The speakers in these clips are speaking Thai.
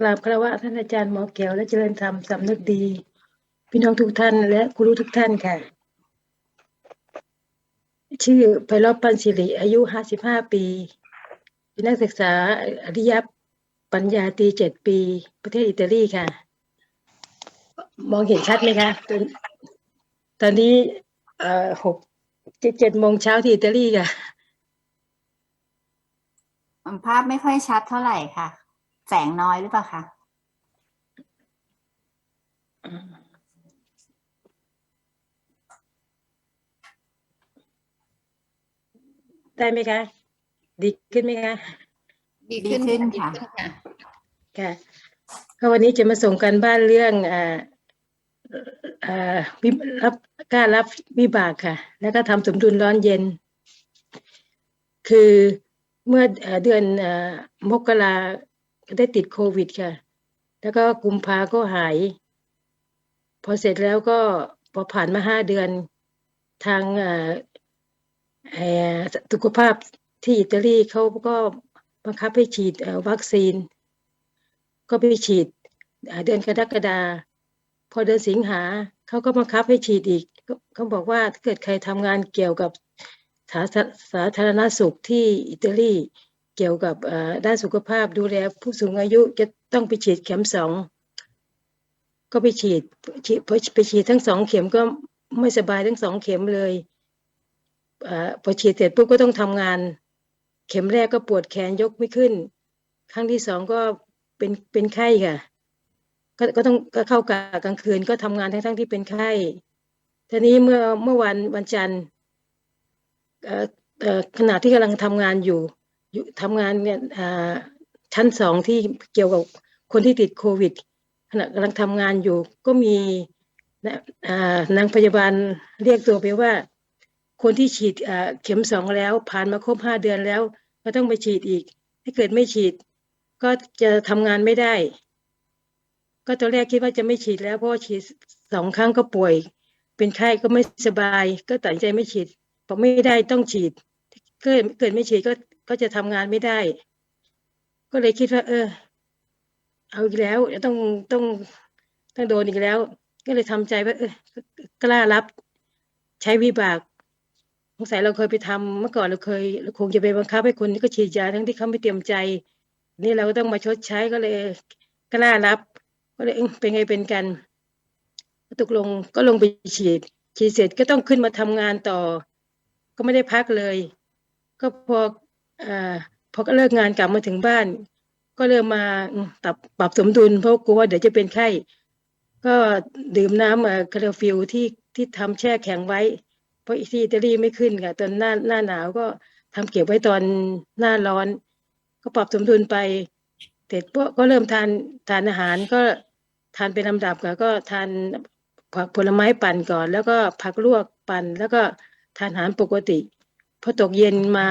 กราบคารวะท่านอาจารย์หมอแก้วและเจริญธรรมสำนึกดี พี่น้องทุกท่านและครูทุกท่านค่ะ ชื่อไพเราะปันสิริ อายุห้าสิบห้าปีเป็นนักศึกษาอริยปัญญาตีเจ็ดปี ประเทศอิตาลีค่ะ มองเห็นชัดไหมคะ ตอนตอนนี้เอ่อหกเจ็ดเจ็ดโมงเช้าที่อิตาลีค่ะ ภาพไม่ค่อยชัดเท่าไหร่ค่ะ แสงน้อยหรือเปล่าคะได้ไหมคะ ดีขึ้นไหมคะดีขึ้นค่ะค่ะก็วันนี้จะมาส่งกันบ้านเรื่องอ่าอ่าวิรับกล้ารับวิบากค่ะ แล้วก็ทำสมดุลร้อนเย็น คือเมื่อเอ่อเดือนเอ่อมกรา ได้ติดโควิดค่ะ แล้วก็กุมภาก็หาย พอเสร็จแล้วก็พอผ่านมาห้าเดือนทางอ่อเอ่อสุขภาพที่อิตาลีเขาก็บังคับให้ฉีดวัคซีน ก็ไปฉีดเดือนกรกฎาพอเดือนสิงหาเขาก็บังคับให้ฉีดอีกเขาบอกว่าถ้าเกิดใครทำงานเกี่ยวกับสาสาธารณสุขที่อิตาลี เกี่ยวกับด้านสุขภาพดูแลผู้สูงอายุจะต้องไปฉีดเข็มสองก็ไปฉีดไปฉีดทั้งสองเข็มก็ไม่สบายทั้งสองเข็มเลยอพอฉีดเสร็จปุ๊บก็ต้องทำงาน เข็มแรกก็ปวดแขนยกไม่ขึ้น ครั้งที่สองก็เป็นเป็นไข้ค่ะ ก็ก็ต้องก็เข้ากะกลางคืนก็ทำงานทั้งทั้งที่เป็นไข้ทีนี้เมื่อเมื่อวันวันจันทร์ขณะที่กำลังทำงานอยู่ อยู่ทำงานเนี่ยชั้นสองที่เกี่ยวกับคนที่ติดโควิดขณะกำลังทำงานอยู่ก็มีนะอ่านางพยาบาลเรียกตัวไปว่า คนที่ฉีดเข็มสองแล้ว ผ่านมาครบห้าเดือนแล้ว ก็ต้องไปฉีดอีก ถ้าเกิดไม่ฉีด ก็จะทำงานไม่ได้ ก็ตอนแรกคิดว่าจะไม่ฉีดแล้วเพราะฉีดสองครั้งก็ป่วย เป็นไข้ก็ไม่สบาย ก็ตัดใจไม่ฉีดบอกไม่ได้ต้องฉีดเกิดเกิดไม่ฉีดก็ ก็จะทำงานไม่ได้ ก็เลยคิดว่า เออ เอาอีกแล้วต้องต้องต้องโดนอีกแล้ว ก็เลยทำใจว่า เออกล้ารับ ใช้วิบากสงสัยเราเคยไปทำเมื่อก่อนเราเคยเราคงจะไปบังคับให้คนที่ก็ฉีดยาทั้งที่เขาไม่เตรียมใจ นี่เราก็ต้องมาชดใช้ก็เลยกล้ารับ ก็เลยเป็นไงเป็นกันตกลงก็ลงไปฉีด ฉีดเสร็จก็ต้องขึ้นมาทำงานต่อ ก็ไม่ได้พักเลย ก็พอ อ่าพอก็เลิกงานกลับมาถึงบ้าน ก็เริ่มมาปรับปรับสมดุลเพราะกลัวว่าเดี๋ยวจะเป็นไข้ก็ดื่มน้ำเอ่อคาราฟิลที่ที่ทำแช่แข็งไว้ เพราะที่อิตาลีไม่ขึ้นค่ะตอนหน้าหน้าหนาวก็ทำเก็บไว้ตอนหน้าร้อน ก็ปรับสมดุลไปเสร็จปุ๊บก็เริ่มทานทานอาหารก็ทานเป็นลำดับค่ะก็ทานผักผลไม้ปั่นก่อน แล้วก็ผักลวกปั่น แล้วก็ทานอาหารปกติพอตกเย็นมา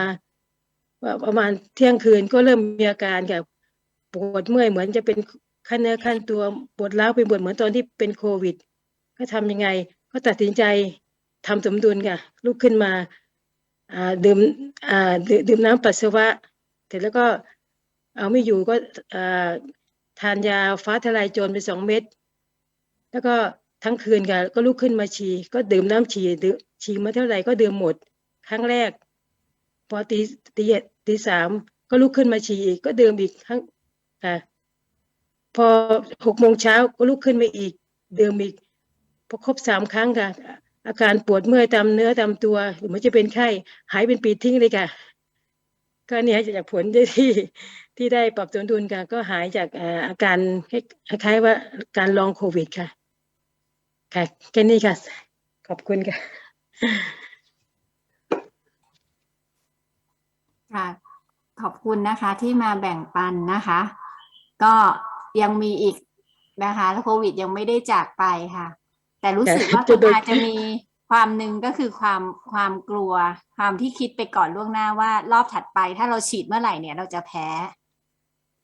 ประมาณเที่ยงคืนก็เริ่มมีอาการค่ะปวดเมื่อยเหมือนจะเป็นขั้นเนื้อขั้นตัวปวดร้าวไปหมดเหมือนตอนที่เป็นโควิด ก็ทำยังไง ก็ตัดสินใจทำสมดุลค่ะลุกขึ้นมาดื่มดื่มน้ำปัสสาวะ เสร็จแล้วก็เอาไม่อยู่ก็ทานยาฟ้าทลายโจรไปสองเม็ดแล้วก็ทั้งคืนค่ะก็ลุกขึ้นมาฉี่ก็ดื่มน้ำฉี่ดื่มฉี่มาเท่าไหร่ก็ดื่มหมด ครั้งแรก พอตีตีเจ็ดตีสามก็ลุกขึ้นมาฉี่อีกก็ดื่มอีกครั้งค่ะ พอหกโมงเช้าก็ลุกขึ้นมาอีก ดื่มอีกพอครบสามครั้งค่ะ อาการปวดเมื่อยตามเนื้อตามตัวหรือมันจะเป็นไข้หายเป็นปีทิ้งเลยค่ะ ก็เนี่ยจากผลที่ที่ได้ปรับสมดุลค่ะ ก็หายจากเอ่ออาการคล้ายๆว่าการลองโควิดค่ะ ค่ะแค่นี้ค่ะ ขอบคุณค่ะ ค่ะ ขอบคุณนะคะที่มาแบ่งปันนะคะ ก็ยังมีอีกนะคะโควิดยังไม่ได้จากไปค่ะ แต่รู้สึกว่าจะคุณโดนอาจจะมีความหนึ่งก็คือความความกลัว ความที่คิดไปก่อนล่วงหน้าว่ารอบถัดไป ถ้าเราฉีดเมื่อไหร่เนี่ยเราจะแพ้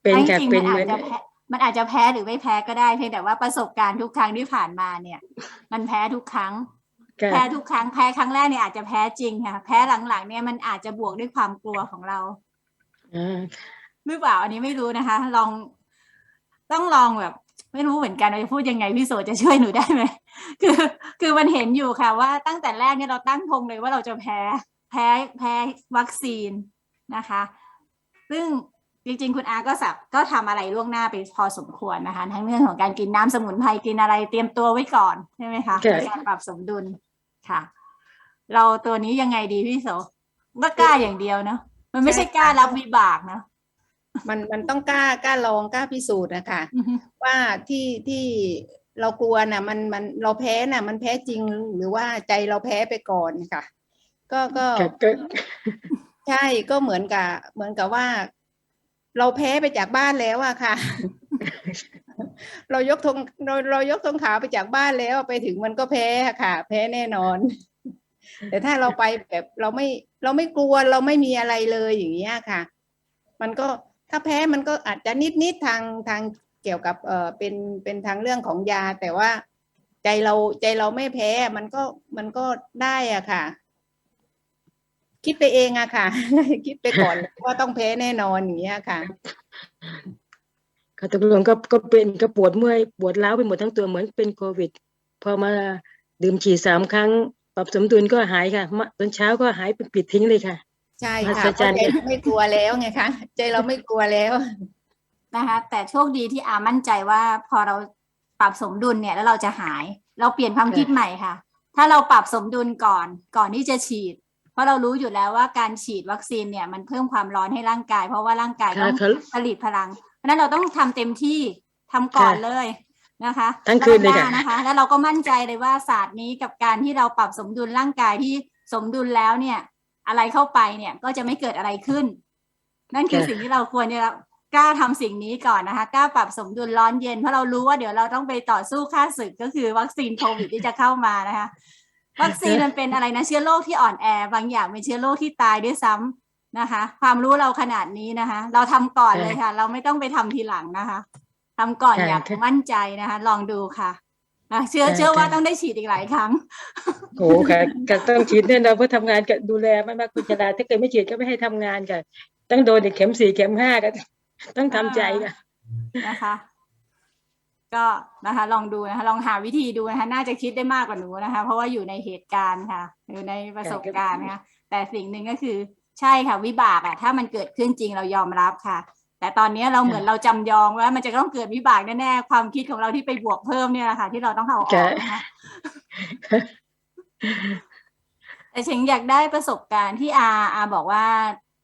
เป็นจค่ะริงๆเป็มันนเหอามืจอนจะแพ้มันอาจจะแพ้หรือไม่แพ้ก็ได้เพียงแต่ว่าประสบการณ์ทุกครั้งที่ผ่านมาเนี่ย มันแพ้ทุกครั้งค่ะ แพ้ทุกครั้งแพ้ครั้งแรกเนี่ยอาจจะแพ้จริงค่ะ แพ้หลังๆ เนี่ยมันอาจจะบวกด้วยความกลัวของเราอ่าหรือเปล่าอันนี้ไม่รู้นะคะ ลองต้องลองแบบ ไม่รู้เหมือนกันว่าจะพูดยังไงพี่โสจะช่วยหนูได้ไหมคือคือมันเห็นอยู่ค่ะ ว่าตั้งแต่แรกเนี่ยเราตั้งธงเลยว่าเราจะแพ้แพ้แพ้วัคซีนนะคะ ซึ่งจริงๆ คุณอาก็สับก็ทำอะไรล่วงหน้าไปพอสมควรนะคะ ทั้งเรื่องของการกินน้ำสมุนไพรกินอะไรเตรียมตัวไว้ก่อนใช่ไหมคะใช่ในการปรับสมดุล ค่ะ เราตัวนี้ยังไงดีพี่โสก็กล้าอย่างเดียวเนาะมันไม่ใช่กล้ารับวิบากเนาะมันมันต้องกล้ากล้าลองกล้าพิสูจน์นะคะอือฮึว่าที่ที่เรากลัวน่ะ มันมันเราแพ้น่ะ มันแพ้จริงหรือว่าใจเราแพ้ไปก่อนค่ะ ก็ก็ค่ะก็ใช่ก็เหมือนกับ เหมือนกับว่า เราแพ้ไปจากบ้านแล้วอะค่ะ เรายกธงเราเรายกธงขาวไปจากบ้านแล้วไปถึงมันก็แพ้ค่ะ แพ้แน่นอน แต่ถ้าเราไปแบบเราไม่เราไม่กลัวเราไม่มีอะไรเลยอย่างเงี้ยค่ะ มันก็ถ้าแพ้มันก็อาจจะนิดนิดทางทางเกี่ยวกับเออเป็นเป็นทางเรื่องของยา แต่ว่าใจเราใจเราไม่แพ้มันก็มันก็ได้อะค่ะ คิดไปเองอะค่ะ คิดไปก่อนว่าต้องแพ้แน่นอนอย่างเงี้ยค่ะ ค่ะตกลงก็ก็เป็นก็ปวดเมื่อยปวดร้าวไปหมดทั้งตัวเหมือนเป็นโควิด พอมาดื่มฉี่สามครั้ง ปรับสมดุลก็หายค่ะมาตอนเช้าก็หายปิดทิ้งเลยค่ะ ใช่มหัค่ะศเพจรราะรย์ใจเราไม่กลัวแล้วไงคะใจเราไม่กลัวแล้วนะคะแต่โชคดีที่อามั่นใจว่าพอเราปรับสมดุลเนี่ยแล้วเราจะหาย เราเปลี่ยนความคิดใหม่ค่ะ ถ้าเราปรับสมดุลก่อนก่อนที่จะฉีด เพราะเรารู้อยู่แล้วว่าการฉีดวัคซีนเนี่ยมันเพิ่มความร้อนให้ร่างกาย เพราะว่าร่างกายต้ค่ะองเขาผลิตพลังเพ ราะฉะนั้นเราต้องทำเต็มที่ทำก่อนค่ะเลยนะคะทั้งคืนเลยรอบหค่ะนะคะ แล้วเราก็มั่นใจเลยว่าศาสตร์นี้กับการที่เราปรับสมดุลร่างกายที่สมดุลแล้วเนี่ย อะไรเข้าไปเนี่ยก็จะไม่เกิดอะไรขึ้น นั่นคือค่ะสิ่งที่เราควรจะกล้าทำสิ่งนี้ก่อนนะคะกล้าปรับสมดุลร้อนเย็นเพราะเรารู้ว่าเดี๋ยวเราต้องไปต่อสู้ค่าศึกก็คือวัคซีนโควิดที่จะเข้ามานะคะ วัคซีนมันเป็นอะไรนะเชื้อโรคที่อ่อนแอบางอย่างเป็นเชื้อโรคที่ตายด้วยซ้ำ นะคะ ความรู้เราขนาดนี้นะคะ เราทำก่อนเลยค่ะ เราไม่ต้องไปทำทีหลังนะคะทำก่อนค่ะอย่างค่ะมั่นใจนะคะ ลองดูค่ะอะเชื่อค่ะเชื่อว่าค่ะต้องได้ฉีดอีกหลายครั้งโอ้โหค่ะก็ต้องฉีดแน่นอนเพราะทำงานกับดูแลมากๆคุณชราถ้าเกิดไม่ฉีดก็ไม่ให้ทำงานค่ะต้องโดนอีกเข็มสี่เข็มห้าก็ต้องทำใจค่ะนะคะ ก็นะคะ ลองดูนะคะ ลองหาวิธีดูนะคะน่าจะคิดได้มากกว่าหนูนะคะ เพราะว่าอยู่ในเหตุการณ์ค่ะ อยู่ในประสบการณ์นะคะแต่สิ่งหนึ่งก็คือ ใช่ค่ะวิบากอะถ้ามันเกิดขึ้นจริงเรายอมรับค่ะ แต่ตอนนี้เราเหมือนเราจำยอมว่ามันจะต้องเกิดวิบากแน่ๆความคิดของเราที่ไปบวกเพิ่มเนี่ยแหละค่ะ ที่เราต้องเอาออกนะคะแต่เชงอยากได้ประสบการณ์ที่อาอาบอกว่า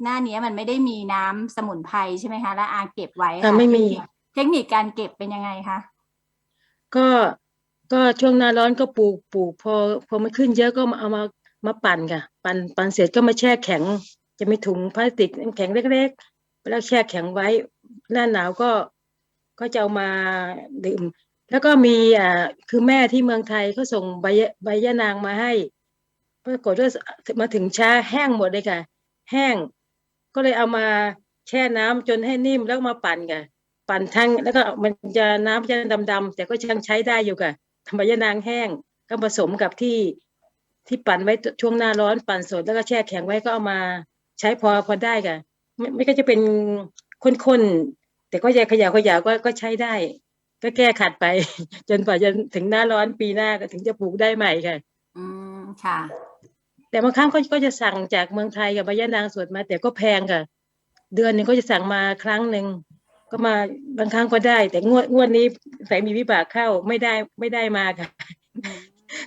หน้านี้มันไม่ได้มีน้ำสมุนไพรใช่ไหมคะแล้วอาเก็บไว้อะค่ะไม่มี เทคนิคการเก็บเป็นยังไงคะก็ก็ช่วงหน้าร้อนก็ปลูกปลูกพอพอมันขึ้นเยอะก็มาเอามามาปั่นค่ะ ปั่นปั่นเสร็จก็มาแช่แข็ง จะมีถุงพลาสติกน้ำแข็งเล็กๆแล้วแช่แข็งไว้ หน้าหนาวก็ก็จะเอามาดื่ม แล้วก็มีอ่าคือแม่ที่เมืองไทยเขาส่งใบใบยะนางมาให้ปรากฏว่ามาถึงช้าแห้งหมดเลยค่ะ แห้ง ก็เลยเอามาแช่น้ำจนให้นิ่มแล้วมาปั่นค่ะปั่นทั้งแล้วก็มันจะน้ำจะดำๆแต่ก็ยังใช้ได้อยู่ค่ะทำใบยะนางแห้งก็ผสมกับที่ที่ปั่นไว้ช่วงหน้าร้อนปั่นสดแล้วก็แช่แข็งไว้ก็เอามา ใช้พอพอได้ค่ะ ไม่ไม่ก็จะเป็นข้นๆแต่ก็จะขยาวขยาวก็ก็ใช้ได้ ก็แก้ขัดไป จนกว่าจะถึงหน้าร้อนปีหน้าก็ถึงจะปลูกได้ใหม่ค่ะ อืมค่ะ แต่บางครั้งก็ก็จะสั่งจากเมืองไทยกับใบยะนางสดมา แต่ก็แพงค่ะ เดือนหนึ่งก็จะสั่งมาครั้งหนึ่งก็มาบางครั้งก็ได้ แต่งวดงวดนี้ใส่มีวิบากเข้าไม่ได้ไม่ได้มาค่ะ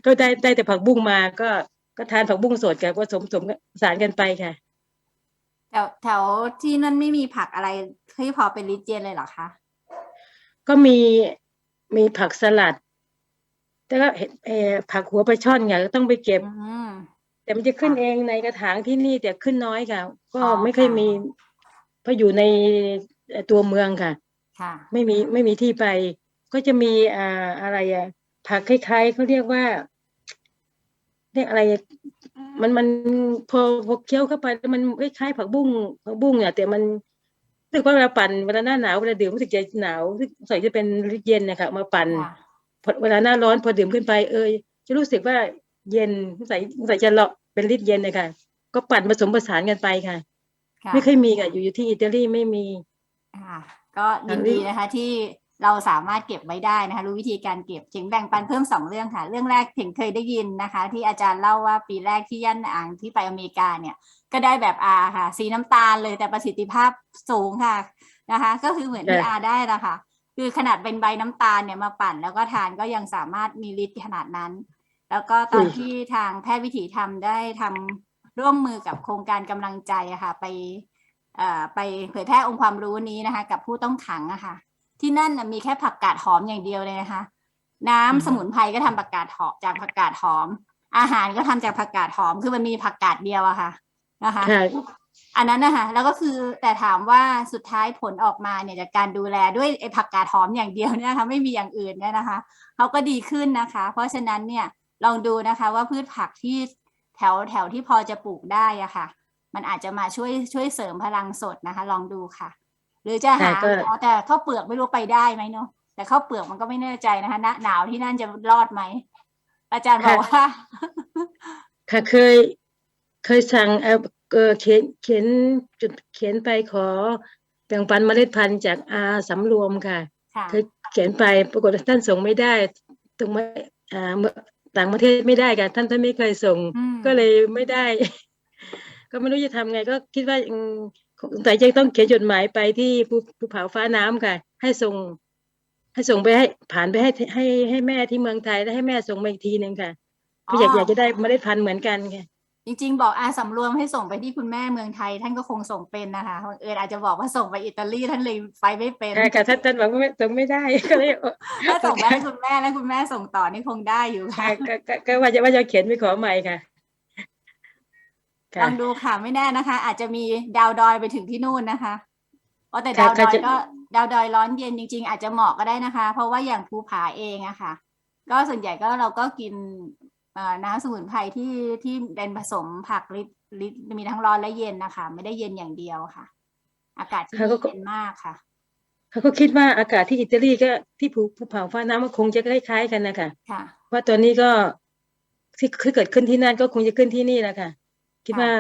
ก็ได้ได้แต่ผักบุ้งมาก็ก็ทานผักบุ้งสดกับผสมสมสารกันไปค่ะ แถวแถวที่นั่นไม่มีผักอะไรที่พอเป็นลิเจนเลยเหรอคะ ก็มีมีผักสลัด แต่ก็เห็นเออผักหัวปลาช่อนไงก็ต้องไปเก็บ อืม แต่มันจะขึ้นค่ะเองในกระถางที่นี่แต่ขึ้นน้อยค่ะ ก็อ๋อไม่เคยค่ะ มีเพราะอยู่ในเอ่อตัวเมืองค่ะ ค่ะ ไม่มีไม่มีที่ไป ก็จะมีอ่าอะไรอะผักคล้ายๆเขาเรียกว่าเรียกอะไรอะ มันมันพอพอเคี้ยวเข้าไปแล้วมันคล้ายๆผักบุ้งผักบุ้งเนี่ยแต่มันรู้สึกว่าเวลาปั่นเวลาหน้าหนาวเวลาดื่มรู้สึกจะหนาวรู้สึกใส่จะเป็นฤทธิ์เย็นนะคะมาปั่นค่ะพอเวลาหน้าร้อนพอดื่มขึ้นไปเอยจะรู้สึกว่าเย็นใส่ใส่จะเลาะเป็นฤทธิ์เย็นเลยค่ะ ก็ปั่นผสมผสานกันไปค่ะค่ะไม่เคยมีค่ะอยู่อยู่ที่อิตาลีไม่มีค่ะก็ยินค่ะดีนะคะที่ เราสามารถเก็บไว้ได้นะคะรู้วิธีการเก็บเจ๋งแบ่งปันเพิ่มสองเรื่องค่ะ เรื่องแรกเจ๋งเคยได้ยินนะคะ ที่อาจารย์เล่าว่าปีแรกที่ย่านอ่างที่ไปอเมริกาเนี่ยก็ได้แบบอาค่ะ สีน้ำตาลเลยแต่ประสิทธิภาพสูงค่ะนะคะ ก็คือเหมือนที่ใช่อาได้ละค่ะ คือขนาดเป็นใบน้ำตาลเนี่ยมาปั่น แล้วก็ทานก็ยังสามารถมีฤทธิ์ขนาดนั้น แล้วก็ตอนที่ทางแพทย์วิถีธรรมได้ทำร่วมมือกับโครงการกำลังใจอะค่ะ ไปเอ่อไปเผยแพร่องค์ความรู้นี้นะคะ กับผู้ต้องขังอะค่ะ ที่นั่นน่ะมีแค่ผักกาดหอมอย่างเดียวเลยนะคะ น้ำอืมสมุนไพรก็ทำผักกาดหอมจากผักกาดหอม อาหารก็ทำจากผักกาดหอมคือมันมีผักกาดเดียวอะค่ะนะคะค่ะอันนั้นนะคะแล้วก็คือแต่ถามว่าสุดท้ายผลออกมาเนี่ยจากการดูแลด้วยไอ้ผักกาดหอมอย่างเดียวเนี่ยนะคะไม่มีอย่างอื่นเนี่ยนะคะเขาก็ดีขึ้นนะคะ เพราะฉะนั้นเนี่ยลองดูนะคะว่าพืชผักที่แถวแถวที่พอจะปลูกได้อะค่ะ มันอาจจะมาช่วยช่วยเสริมพลังสดนะคะ ลองดูค่ะ หรือจะหาค่ะก็อ๋อแต่ข้าวเปลือกไม่รู้ไปได้ไหมเนาะแต่ข้าวเปลือกมันก็ไม่แน่ใจนะคะณหนาวที่นั่นจะรอดไหมอาจารย์บอกว่าค่ะเคยเคยสั่งเออเออเขียนเขียนจุดเขียนไปขอแบ่งปันเมล็ดพันธุ์จากอาสำรวมค่ะค่ะเคยเขียนไปปรากฏว่าท่านส่งไม่ได้ตรงไม่อ่าเมื่อต่างประเทศไม่ได้ค่ะท่านท่านไม่เคยส่งอืมก็เลยไม่ได้ ก็ไม่รู้จะทำไง ก็คิดว่า อืมสงสัยจะต้องเขียนจดหมายไปที่ภูภูเขาฟ้าน้ำค่ะ ให้ส่ง ให้ส่งไปให้ผ่านไปให้ให้ให้แม่ที่เมืองไทยแล้วให้แม่ส่งมาอีกทีหนึ่งค่ะก็อยากอยากจะได้เมล็ดพันธุ์เหมือนกันค่ะจริง ๆ บอกอาสำรวมให้ส่งไปที่คุณแม่เมืองไทย ท่านก็คงส่งเป็นนะคะบังเอิญอาจจะบอกว่าส่งไปอิตาลีท่านเลยไปไม่เป็นค่ะค่ะท่านท่านบอกว่าไม่ส่งไม่ได้ก็เลยถ้าส่งไปให้คุณแม่แล้วคุณแม่ส่งต่อนี่คงได้อยู่ค่ะค่ะก็ก็ก็ว่าจะว่าจะเขียนไปขอใหม่ค่ะ ลค่ะองดูค่ะไม่แน่นะคะ อาจจะมีดาวดอยไปถึงที่นู่นนะคะเพราะแต่ค่ะดาวดอยค่ะจะก็ดาวดอยร้อนเย็นจริง ๆ อาจจะเหมาะก็ได้นะคะ เพราะว่าอย่างภูผาเองอะค่ะ ก็ส่วนใหญ่ก็เราก็กินเอ่อน้ำสมุนไพรที่ที่เป็นผสมผักลิลิมีทั้งร้อนและเย็นนะคะ ไม่ได้เย็นอย่างเดียวค่ะ อากาศที่ค่ะนี่ก็เย็นมากค่ะเขาก็คิดว่าอากาศที่อิตาลีก็ที่ภูภูเขาฟ้าน้ำมันคงจะคล้ายๆกันนะคะค่ะว่าตอนนี้ก็ที่ที่เกิดขึ้นที่นั่นก็คงจะขึ้นที่นี่แหละค่ะ คิดว่า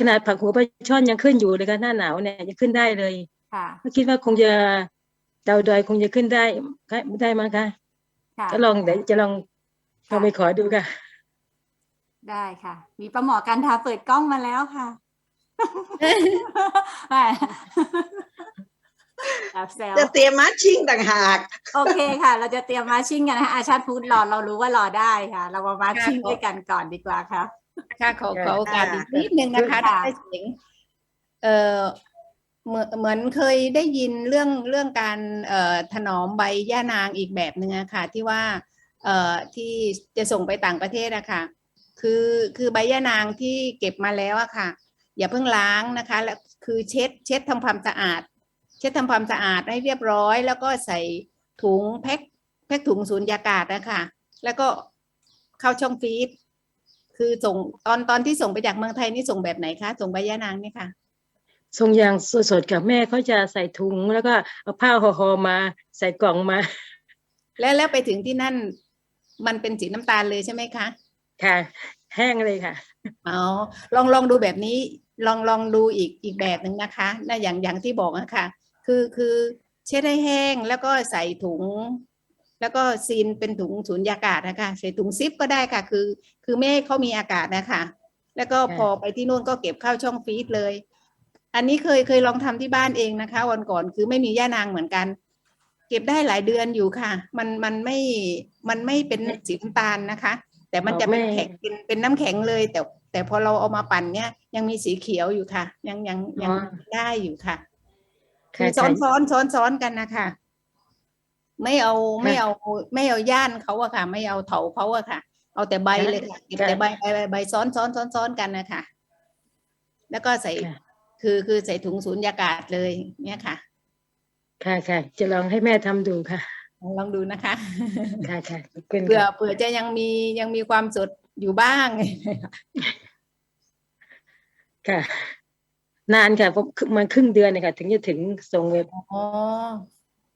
ขนาดผักหัวปลาช่อนยังขึ้นอยู่เลยค่ะหน้าหนาวเนี่ยยังขึ้นได้เลยค่ะก็คิดว่าคงจะดาวดอยคงจะขึ้นได้ได้มั้งคะค่ะก็ลองเดี๋ยวจะลองลองไปขอดูค่ะ ได้ค่ะ มีประหมอกันทาเปิดกล้องมาแล้วค่ะแอบแซวจะเตรียมมัชชิ่งต่างหาก โอเคค่ะ เราจะเตรียมมาชิ่งกันนะคะอาชาติพูดรอเรารู้ว่ารอได้ค่ะ เรามามาชิ่งด้วยกันก่อนดีกว่าค่ะ ค่ะขอขอโอกาสอีกนิดนึงนะคะค่ะได้เสียงเอ่อเหมือนเหมือนเคยได้ยินเรื่องเรื่องการเอ่อถนอมใบย่านางอีกแบบหนึ่งอะค่ะ ที่ว่าเอ่อที่จะส่งไปต่างประเทศอะค่ะ คือคือใบย่านางที่เก็บมาแล้วอะค่ะ อย่าเพิ่งล้างนะคะแล้วคือเช็ดเช็ดทำความสะอาด เช็ดทำความสะอาดให้เรียบร้อย แล้วก็ใส่ถุงแพ็คแพ็คถุงสูญญากาศนะคะแล้วก็เข้าช่องฟรีซ คือส่งตอนตอนที่ส่งไปจากเมืองไทยนี่ส่งแบบไหนคะส่งใบย่านางนี่ค่ะส่งอย่างสดๆกับแม่เขาจะใส่ถุงแล้วก็เอาผ้าห่อๆมาใส่กล่องมา แล้วแล้วไปถึงที่นั่น มันเป็นสีน้ำตาลเลยใช่ไหมคะค่ะ แห้งเลยค่ะอ๋อลองลองดูแบบนี้ ลองลองดูอีกอีกแบบหนึ่งนะคะนะอย่างอย่างที่บอกอะค่ะคือคือเช็ดให้แห้งแล้วก็ใส่ถุง แล้วก็ซีนเป็นถุงสูญญากาศนะคะใส่ถุงซิปก็ได้ค่ะ คือ คือไม่ให้เขามีอากาศนะคะ แล้วก็ค่ะพอไปที่นู่นก็เก็บเข้าช่องฟรีซเลย อันนี้เคยเคยลองทำที่บ้านเองนะคะ วันก่อนคือไม่มีย่านางเหมือนกัน เก็บได้หลายเดือนอยู่ค่ะ มันมันไม่มันไม่เป็นสีน้ำตาลนะคะ แต่มันจะเป็นอ๋อไม่แข็งเป็นเป็นน้ำแข็งเลย แต่แต่พอเราเอามาปั่นเนี่ย ยังมีสีเขียวอยู่ค่ะ ยังยังยังได้อยู่ค่ะคือซ้อนซ้อนซ้อนซ้อนกันนะคะ ไม่เอาไม่เอาไม่เอาย่านเขาอะค่ะ ไม่เอาเถาเขาอะค่ะ เอาแต่ใบเลยค่ะเก็บแต่ใบใบใบใบซ้อนซ้อนซ้อนซ้อนกันนะคะแล้วก็ใส่ค่ะคือคือใส่ถุงสูญญากาศเลยเนี่ยค่ะ ค่ะค่ะจะลองให้แม่ทำดูค่ะ ลองดูนะคะ ค่ะค่ะขอบคุณเผื่อค่ะเผื่อจะยังมียังมีความสดอยู่บ้าง ค่ะ นานค่ะเพราะมันครึ่งเดือนนะคะถึงจะถึงส่งเว็บอ๋อ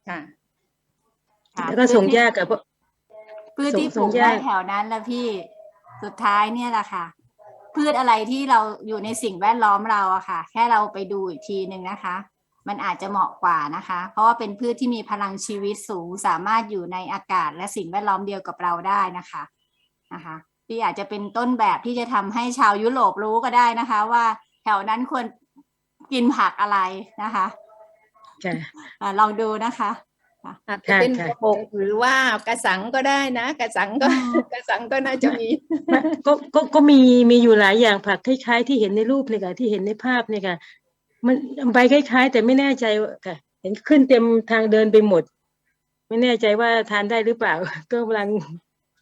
ค่ะค่ะ แล้วก็ส่งยากค่ะเพราะพืชที่ส่ปงลูกส่งได้ยากแถวนั้นแล้วพี่สุดท้ายเนี่ยแหละค่ะ พืชอะไรที่เราอยู่ในสิ่งแวดล้อมเราอะค่ะ แค่เราไปดูอีกทีหนึ่งนะคะ มันอาจจะเหมาะกว่านะคะ เพราะว่าเป็นพืชที่มีพลังชีวิตสูงสามารถอยู่ในอากาศและสิ่งแวดล้อมเดียวกับเราได้นะคะนะคะที่อาจจะเป็นต้นแบบที่จะทำให้ชาวยุโรปรู้ก็ได้นะคะ ว่าแถวนั้นควรกินผักอะไรนะคะค่ะอะลองดูนะคะ อาจจะเป็นค่ะกระบกหรือว่ากระสังก็ได้นะ กระสังก็อืมกระสังก็น่าจะมีมันก็ก็ก็มีมีอยู่หลายอย่างผักคล้ายๆ ที่เห็นในรูปเนี่ยค่ะที่เห็นในภาพเนี่ยค่ะ มันใบคล้าย ๆ แต่ไม่แน่ใจว่าค่ะ เห็นขึ้นเต็มทางเดินไปหมด ไม่แน่ใจว่าทานได้หรือเปล่า ก็กำลัง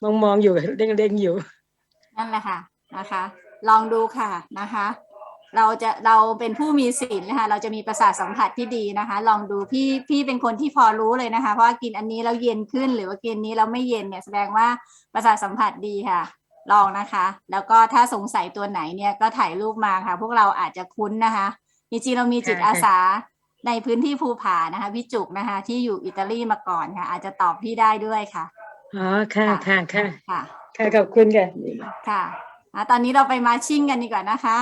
มองมองๆอยู่เล็งๆอยู่นั่นแหละค่ะนะคะ ลองดูค่ะนะคะ เราจะเราเป็นผู้มีศีลนะคะ เราจะมีประสาทสัมผัสที่ดีนะคะ ลองดูพี่พี่เป็นคนที่พอรู้เลยนะคะ เพราะว่ากินอันนี้แล้วเย็นขึ้นหรือว่ากินอันนี้แล้วไม่เย็นเนี่ยแสดงว่าประสาทสัมผัสดีค่ะ ลองนะคะ แล้วก็ถ้าสงสัยตัวไหนเนี่ยก็ถ่ายรูปมาค่ะ พวกเราอาจจะคุ้นนะคะจริงๆเรามีจิตค่ะอาสาในพื้นที่ภูผานะคะพี่จุกนะคะ ที่อยู่อิตาลีมาก่อนค่ะ อาจจะตอบพี่ได้ด้วยค่ะอ๋อค่ะค่ะค่ะค่ะค่ะขอบคุณค่ะค่ะอะตอนนี้เราไปมาชิ่งกันดีกว่านะคะ